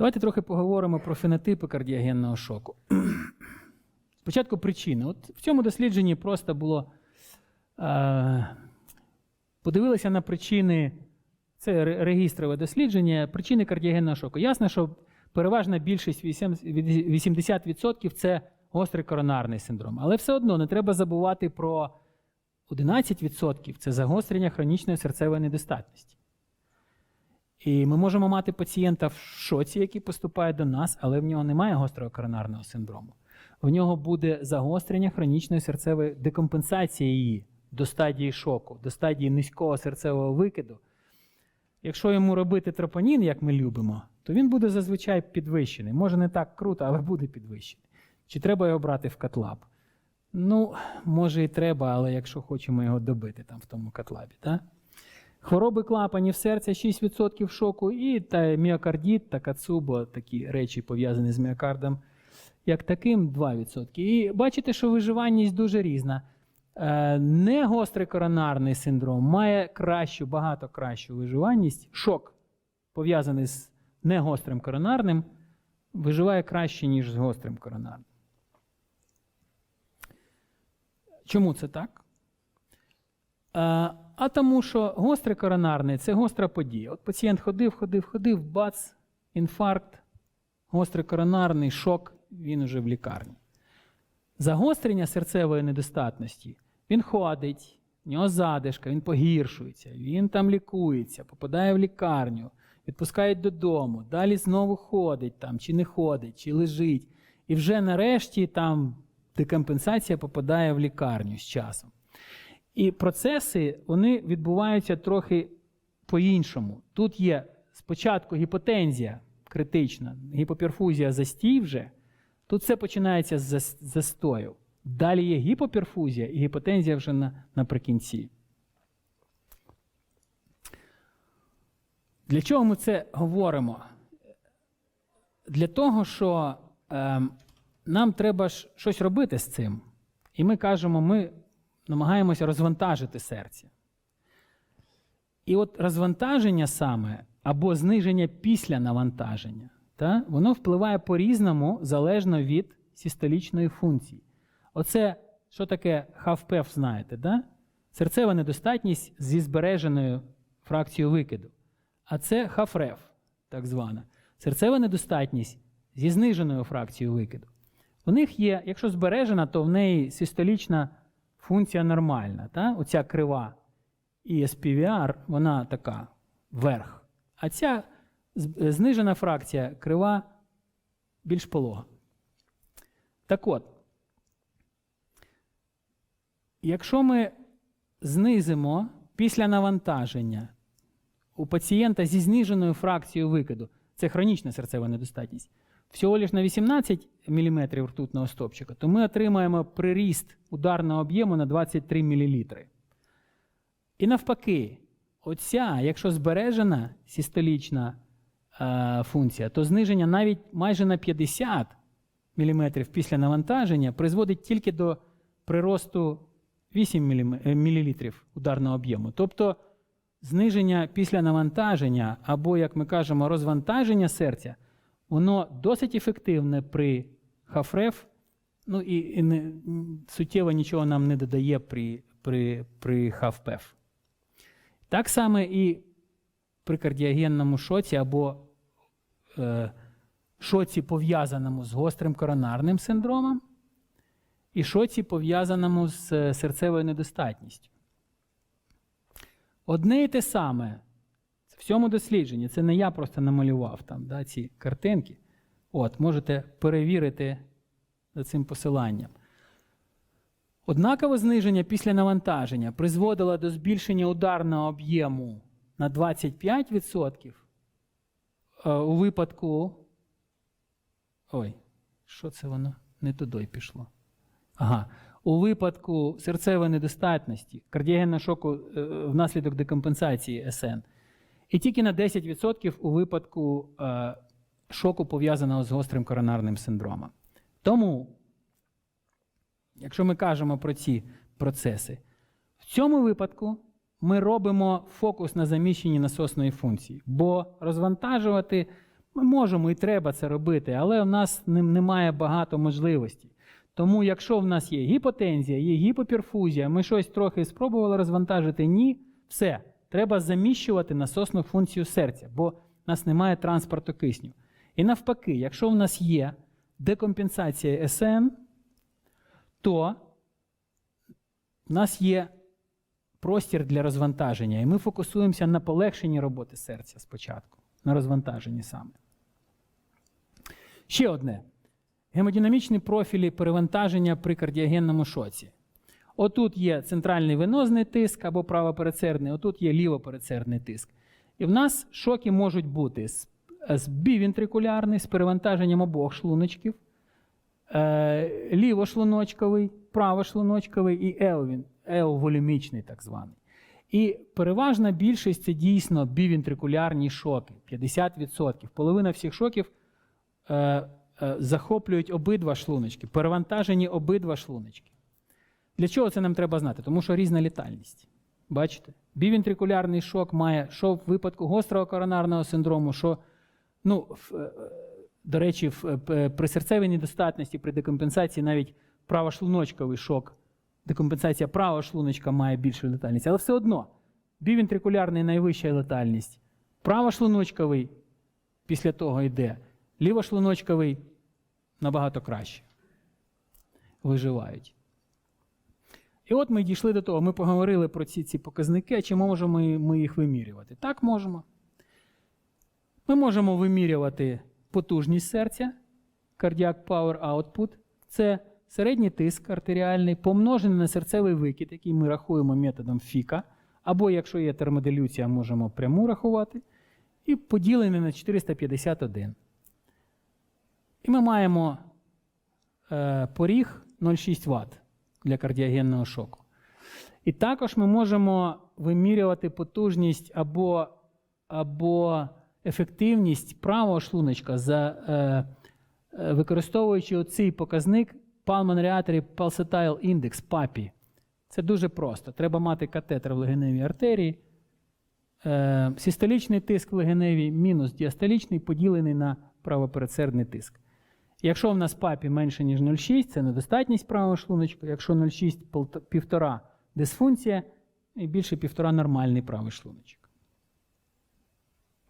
Давайте трохи поговоримо про фенотипи кардіогенного шоку. Спочатку причини. От в цьому дослідженні просто було. Е, подивилися на причини, це ре- регістрове дослідження, причини кардіогенного шоку. Ясно, що переважна більшість, 80% це гострий коронарний синдром. Але все одно не треба забувати про 11% це загострення хронічної серцевої недостатності. І ми можемо мати пацієнта в шоці, який поступає до нас, але в нього немає гострого коронарного синдрому. В нього буде загострення хронічної серцевої декомпенсації її до стадії шоку, до стадії низького серцевого викиду. Якщо йому робити тропонін, як ми любимо, то він буде зазвичай підвищений. Може, не так круто, але буде підвищений. Чи треба його брати в катлаб? Ну, може і треба, але якщо хочемо його добити там в тому катлабі. Так? Хвороби клапанів серця 6% шоку, і та міокардіт та кацубо, такі речі пов'язані з міокардом, як таким 2%. І бачите, що виживанність дуже різна. Е, Негострий коронарний синдром має кращу, багато кращу виживанність. Шок, пов'язаний з негострим коронарним, виживає краще, ніж з гострим коронарним. Чому це так? А, тому, що гострий коронарний це гостра подія. От пацієнт ходив, ходив, ходив, бац, інфаркт, гострий коронарний, шок, він уже в лікарні. Загострення серцевої недостатності він ходить, в нього задишка, він погіршується, він там лікується, попадає в лікарню, відпускають додому, далі знову ходить там, чи не ходить, чи лежить. І вже нарешті там декомпенсація попадає в лікарню з часом. І процеси вони відбуваються трохи по-іншому. Тут є спочатку гіпотензія критична, гіпоперфузія застій вже. Тут все починається з застою. Далі є гіпоперфузія і гіпотензія вже на, наприкінці. Для чого ми це говоримо? Для того, що ем, нам треба щось робити з цим. І ми кажемо, ми намагаємося розвантажити серце. І от розвантаження саме або зниження після навантаження, та, воно впливає по-різному залежно від систолічної функції. Оце, що таке ХАВПЕФ, знаєте, да? серцева недостатність зі збереженою фракцією викиду. А це ХАФРЕФ, так звана. Серцева недостатність зі зниженою фракцією викиду. У них є, якщо збережена, то в неї систолічна функція нормальна. Та? Оця крива і SPVR, вона така вверх. А ця знижена фракція крива більш полога. Так от, якщо ми знизимо після навантаження у пацієнта зі зниженою фракцією викиду, це хронічна серцева недостатність, всього лиш на 18 мм ртутного стопчика, то ми отримаємо приріст ударного об'єму на 23 мл. І навпаки, оця, якщо збережена систолічна е, функція, то зниження навіть майже на 50 мм після навантаження призводить тільки до приросту 8 мл ударного об'єму. Тобто зниження після навантаження, або, як ми кажемо, розвантаження серця, воно досить ефективне при ХАФРЕФ, ну і, і не, суттєво нічого нам не додає при, при, при ХАВПЕФ. Так само і при кардіогенному шоці або е, шоці, пов'язаному з гострим коронарним синдромом, і шоці, пов'язаному з е, серцевою недостатністю. Одне і те саме в цьому дослідженні, це не я просто намалював там да, ці картинки. От, можете перевірити за цим посиланням. Однакове зниження після навантаження призводило до збільшення ударного об'єму на 25% е, у випадку. Ой, що це воно? Не туди пішло. Ага. У випадку серцевої недостатності, кардіогенного шоку е, внаслідок декомпенсації СН. І тільки на 10% у випадку е, шоку, пов'язаного з гострим коронарним синдромом. Тому, якщо ми кажемо про ці процеси, в цьому випадку ми робимо фокус на заміщенні насосної функції, бо розвантажувати Ми можемо і треба це робити, але в нас немає багато можливостей. Тому, якщо в нас є гіпотензія, є гіпоперфузія, ми щось трохи спробували розвантажити, ні, все, треба заміщувати насосну функцію серця, бо в нас немає транспорту кисню. І навпаки, якщо в нас є декомпенсація СН, то в нас є простір для розвантаження, і ми фокусуємося на полегшенні роботи серця спочатку, на розвантаженні саме. Ще одне. Гемодинамічні профілі перевантаження при кардіогенному шоці. Отут є центральний венозний тиск або правопередсердний, отут є лівопередсердний тиск. І в нас шоки можуть бути з, з з перевантаженням обох шлуночків, е, лівошлуночковий, правошлуночковий і еоволюмічний так званий. І переважна більшість це дійсно бівентрикулярні шоки 50%. Половина всіх шоків е, е, захоплюють обидва шлуночки, перевантажені обидва шлуночки. Для чого це нам треба знати? Тому що різна літальність. Бачите? Бівентрикулярний шок має що в випадку гострого коронарного синдрому, що, ну, в, е, до речі, в, е, при серцевій недостатності, при декомпенсації навіть правошлуночковий шок, декомпенсація правого шлуночка має більшу летальність. Але все одно бівентрикулярний найвища летальність, правошлуночковий після того йде, лівошлуночковий набагато краще. Виживають. І от ми дійшли до того, ми поговорили про ці, ці показники, чи можемо ми, ми їх вимірювати? Так, можемо. Ми можемо вимірювати потужність серця, cardiac power output. Це середній тиск артеріальний, помножений на серцевий викид, який ми рахуємо методом Фіка. Або, якщо є термоделюція, можемо пряму рахувати. І поділений на 451. І ми маємо е, поріг 0,6 Вт для кардіогенного шоку. І також ми можемо вимірювати потужність або, або ефективність правого шлуночка, за, е, е, використовуючи оцей показник Pulmonary Artery Pulsatile Index PAPI. Це дуже просто. Треба мати катетер в легеневій артерії. Е, систолічний тиск в легеневій мінус діастолічний поділений на правопередсердний тиск. Якщо в нас папі менше, ніж 0,6, це недостатність правого шлуночка. Якщо 0,6 1,5 дисфункція, і більше 1,5 нормальний правий шлуночок.